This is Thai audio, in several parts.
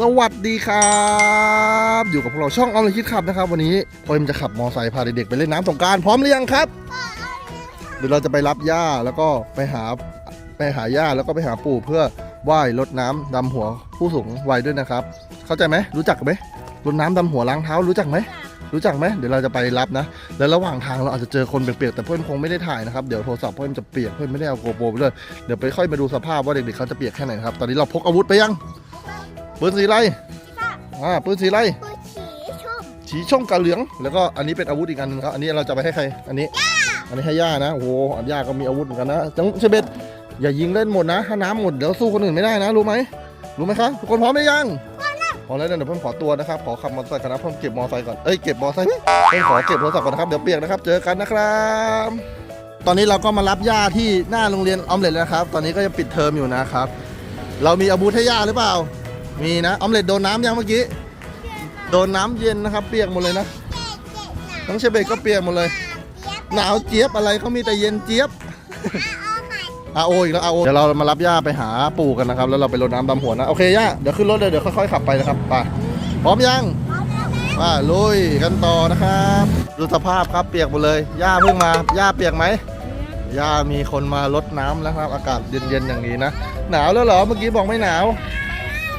สวัสดีครับ อยู่กับพวกเราช่องออมเลยคิดขับนะครับ วันนี้พอมจะขับมอไซค์พาเด็กๆไปเล่นน้ำสงกรารพร้อมหรือยังครับ เดี๋ยวเราจะไปรับย่าแล้วก็ไปหาไปหาย่าแล้วก็ไปหาปู่เพื่อไหว้รดน้ำดำหัวผู้สูงวัยด้วยนะครับ เข้าใจไหมรู้จักไหมรดน้ำดำหัวล้างเท้ารู้จักไหม รู้จักไหมเดี๋ยวเราจะไปรับนะ แล้วระหว่างทางเราอาจจะเจอคนเปียกๆแต่เพื่อนคงไม่ได้ถ่ายนะครับ เดี๋ยวโทรศัพท์เพื่อนจะเปียกเพื่อนไม่ได้เอาโกโปรไปด้วยเดี๋ยวไปค่อยมาดูสภาพว่าเด็กๆเขาจะเปียกแค่ไหนครับ ตอนนี้เราพกอาวุธไปยัง ปืนสีอะไรอ่าปืนสีอะไรผู้ฉี่ชุ่มสีช่องกาเหลือง แล้วก็อันนี้เป็นอาวุธอีกอันหนึงครับอันนี้เราจะไปให้ใคร อันนี้ อันนี้ให้ย่านะโอ้โหย่าก็มีอาวุธเหมือนกันนะจังเชเบตอย่ายิงเล่นหมดนะถ้าน้ำหมดเดี๋ยวสู้คนอื่นไม่ได้นะรู้ไหมรู้ไหมครับทุกคนพร้อมหรือยังพร้อมแล้วเดี๋ยวเพิ่มขอตัวนะครับขอขับมอเตอร์ไซค์ก่อนนะเพิ่มเก็บมอเตอร์ไซค์ก่อนเอ้ยเก็บมอเตอร์ไซค์เพิ่มขอเก็บโทรศัพท์ก่อนนะครับเดี๋ยวเปียกนะครับ เจอกันนะครับตอนนี้เราก็มารับย่าที่หน้าโรงเรียนออมเล็ตแล้วนะครับ ตอนนี้ก็ยังปิดเทอมอยู่นะครับ เรามีอาวุธให้ย่าหรือเปล่า มีนะออมเล็ตโดนน้ำยังเมื่อกี้ โดนน้ำเย็นนะครับ เปียกหมดเลยนะเจ็ดเจ็ดหนาวน้องเชเบตก็เปียกหมดเลย หนาวเจี๊ยบอะไรเขามีแต่เย็นเจี๊ยบอาโออีกแล้วอาโอเดี๋ยวเรามารับย่าไปหาปู่กันนะครับ แล้วเราไปรดน้ำดำหัวนะ โอเคย่าเดี๋ยวขึ้นรถเลยเดี๋ยวค่อยๆขับไปนะครับไปพร้อมยังมาลุยกันต่อนะครับ ดูสภาพครับเปียกหมดเลยย่าเพิ่งมาย่าเปียกไหมย่ามีคนมารดน้ำแล้วครับ อากาศเย็นๆอย่างนี้นะหนาวแล้วเหรอเมื่อกี้บอกไม่หนาว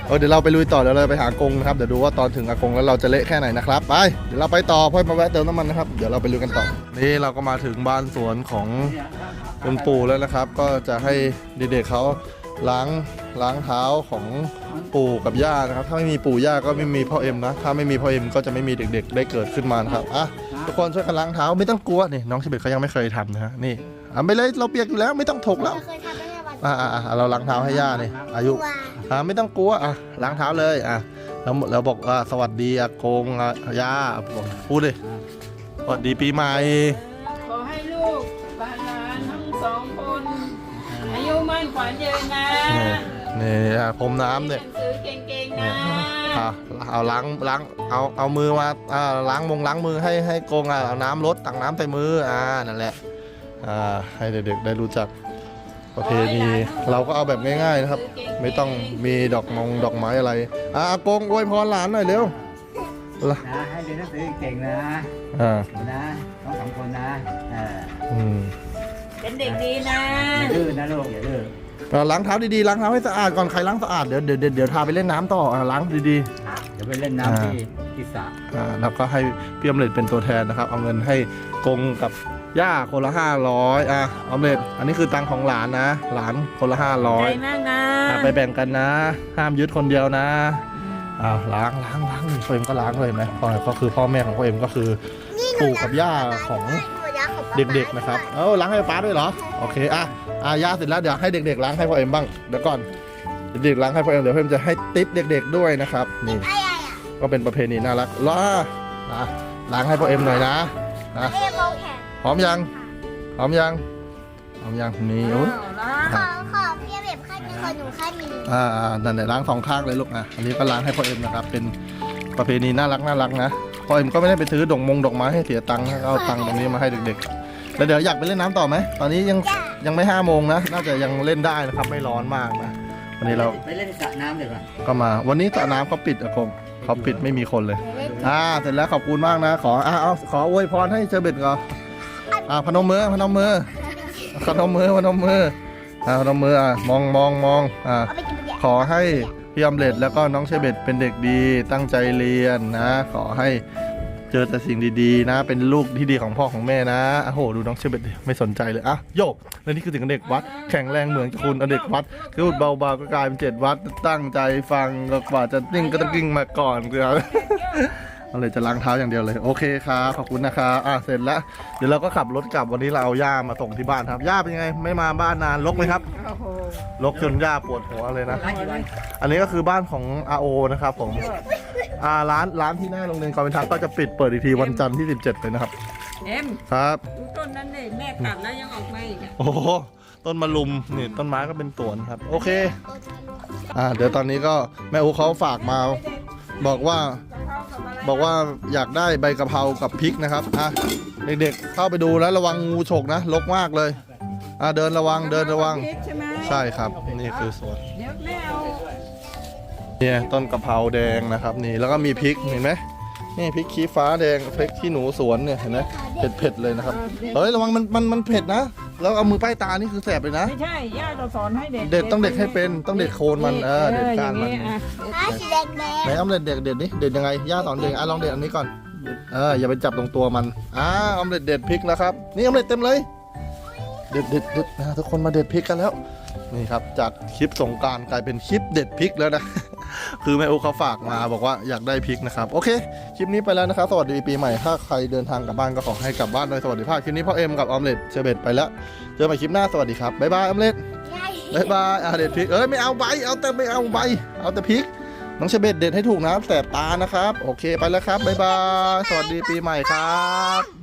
เออเดี๋ยวเราไปลุยต่อเดี๋ยวเราไปหากงนะครับเดี๋ยวดูว่าตอนถึงอากงแล้วเราจะเละแค่ไหนนะครับไปเดี๋ยวเราไปต่อพ่อมาแวะเติมน้ำมันนะครับเดี๋ยวเราไปลุยกันต่อนี่เราก็มาถึงบ้านสวนของคุณปู่แล้วนะครับ ก็จะให้เด็กๆเขาล้างล้างเท้าของปู่กับย่านะครับ ถ้าไม่มีปู่ย่าก็ไม่มีพ่อเอ็มนะ ถ้าไม่มีพ่อเอ็มก็จะไม่มีเด็ก ๆ ได้เกิดขึ้นมานะครับอะทุกคนช่วยกันล้างเท้าไม่ต้องกลัวนี่น้องชิเบตเขายังไม่เคยทำนะฮะนี่อะไปเลยเราเปียกอยู่แล้วไม่ต้องถกแล้วเคยทำได้แค่วันอะอะอะเราล้างเท้าให้ย่านี่อายุวา อ่าไม่ต้องกลัวอะล้างเท้าเลยอะแล้วเราบอกว่าสวัสดีอากงอะย่าบอกพูดดิสวัสดีปีใหม่ขอให้ลูกหลานๆทั้งสองคน อายุมั่นขวัญยืนนะนี่นี่อะพรมน้ำเนี่ย หนังสือเก่งๆเนี่นะยอะเอาล้างล้างเอาเอามือมาอ่าล้างมงล้างมือให้ให้กงอะเอาน้ำลดตักน้ำใส่มืออ่านั่นแหละอ่าให้เด็กๆได้รู้จัก ประเพณีเราก็เอาแบบง่ายๆนะครับ ไม่ต้องมีดอกมงดอกไม้อะไรอะอากงอวยพรหลานหน่อยเร็วละนะให้เรียนหนังสือเก่งๆนะอ่านะต้องสองคนนะเอออืมเป็นเด็กดีนะอย่าดื้อนะลูกอย่าดื้ออ่าล้างเท้าดีๆล้างเท้าให้สะอาดก่อนใครล้างสะอาดเดี๋ยวเดี๋ยวเดี๋ยวเดี๋ยวพาไปเล่นน้ำต่ออ่าล้างดีเดี๋ยวไปเล่นน้ำที่ที่สระๆอ่าแล้วก็ให้พี่อมเล็ตเป็นตัวแทนนะครับ เอาเงินให้กงกับ ย่าคนละห้าร้อยอะออมเล็ตอันนี้คือตังค์ของหลานนะ หลานคนละห้าร้อใจยมากนะไปแบ่งกันนะ ห้ามยึดคนเดียวนะอ้าวล้างล้างล้างพ่อเอ็มก็ล้างเลยไหมพ่อก็คือพ่อแม่ของพ่อเอ็มก็คือปู่กับย่าของเด็กๆนะครับ เออล้างให้ป้าด้วยเหรอ โอเคอะอะย่าเสร็จแล้วเดี๋ยวให้เด็กๆล้างให้พ่อเอ็มบ้าง เดี๋ยวก่อน เด็กๆล้างให้พ่อเอ็มเดี๋ยวพ่อเอ็มจะให้ติปเด็ก ๆด้วยนะครับ นี่ไอ้ไอ้อะก็เป็นประเพณีน่ารักล้าอะล้างให้พ่อเอ็มหน่อยนะนะ เอ้ยมองแขนพร้อมยังพร้อมยังพร้อมยังนี่โอ้ยขอขอพี่เบบข้างหนึงขอหนูข้างหนึงอ่าอ่านั่นแหละล้างสองข้างเลยลูกอะอันนี้ก็ล้างให้พ่อเอ็มนะครับ เป็นประเพณีน่ารักน่ารักนะพ่อเอ็มก็ไม่ได้ไปซื้อดอกมงดอกไม้ให้เสียตังค์นะก็เอาตังค์ตรงนี้มาให้เด็กๆแล้วเดี๋ยวอยากไปเล่นน้ำต่อไหมตอนนี้ยังยังไม่ห้าโมงนะน่าจะยังเล่นได้นะครับไม่ร้อนมากนะวันนี้เราไปเล่นที่สระน้ำเลยป่ะก็มา วันนี้สระน้ำเขาปิดอะคงเขาปิดไม่มีคนเลย อ่า เสร็จแล้วขอบคุณมากนะ ขออ่าเอาขออวยพรให้เชอร์เบตก่อน อ่าพนมมือพนมมือพนมมือพนมมืออ่าพนมมืออ่ามองมองมองอ่าขอให้พี่อมเล็ตแล้วก็น้องเชเบตเป็นเด็กดีตั้งใจเรียนนะ ขอให้เจอแต่สิ่งดีๆ นะ เป็นลูกที่ดีของพ่อของแม่นะโอ้โหดูน้องเชเบตไม่สนใจเลยอะโยกและนี่คือสิ่งเด็กวัด แข็งแรงเหมือนคุณเด็กวัดพูดเบาๆก็กลายเป็นเจ็ดวัดตั้งใจฟังก็กว่าจะนิ่งก็ต้องกิ้งมาก่อนคือเอาเลยจะล้างเท้าอย่างเดียวเลย โอเคครับขอบคุณนะครับอะเสร็จแล้ว เดี๋ยวเราก็ขับรถกลับวันนี้เราเอาย่ามาส่งที่บ้านครับย่าเป็นยังไง ไม่มาบ้านนานลกไหมครับโอ้โหลกจนย่าปวดหัวเลยนะร้านกี่วันอันนี้ก็คือบ้านของ RO นะครับผมอ่าร้านร้านที่หน้าโรงเรียนกอเป็นทักก็จะปิดเปิดอีกทีวันจันทร์ที่ 17เลยนะครับ เอ็มครับ ดูต้นนั้นเลยแม่ตัดแล้วยังออกมาอีกอะโอ้โหต้นมะลุมนี่ต้นไม้ก็เป็นสวนครับ โอเค อ่า เดี๋ยวตอนนี้ก็แม่อูเขาฝากมา บอกว่า บอกว่าอยากได้ใบกะเพรากับพริกนะครับอะเด็กๆเข้าไปดูแล้วระวังงูฉกนะรกมากเลยอะเดินระวังเดินระวังพริกใช่ไหมใช่ครับนี่คือสวนเดี๋ยวแม่เอาเนี่ยต้นกะเพราแดงนะครับนี่แล้วก็มีพริกเห็นไหมนี่พริกขี้ฟ้าแดงพริกขี้หนูสวนเนี่ยเห็นไหมเผ็ดเผ็ดๆเลยนะครับเฮ้ยระวังมันมันมันเผ็ดนะ แล้วเอามือป้ายตานี่คือแสบเลยนะ ไม่ใช่ ย่าเราสอนให้เด็กเด็ดต้องเด็ดให้เป็นต้องเด็ดโคนมันเออเด็ดก้านมันอย่งอะอ้าสีแดงแดงไหนเอาเด็ดเด็ดเด็ดนี่เด็ดยังไงย่าสอนเด็ดอะลองเด็ดอันนี้ก่อนเอออย่าไปจับตรงตัวมันอ่าออมเด็ดเด็ดพริกนะครับ นี่ออมเด็ดเต็มเลย เด็ดเด็ดเด็ดนะทุกคนมาเด็ดพริกกันแล้ว นี่ครับจากคลิปสงกรารกลายเป็นคลิปเด็ดพริกแล้วนะ คือแม่อุเขาฝากมาบอกว่าอยากได้พริกนะครับโอเคคลิปนี้ไปแล้วนะครับสวัสดีปีใหม่ถ้าใครเดินทางกลับบ้านก็ขอให้กลับบ้านโดยสวัสดิภาพคลิปนี้พ่อเอ็มกับออมเล็ตเชอร์เบตไปแล้วเจอกันใหม่คลิปหน้าสวัสดีครับบ๊ายบายออมเล็ตใหญ่บายบายอะเด็ดพริกเอ้ยไม่เอาใบเอาแต่ไม่เอาใบเอาแต่พริกน้องเชเบตเด็ดให้ถูกนะแสบตานะครับ โอเคไปแล้วครับบ๊ายบายสวัสดีปีใหม่ครับ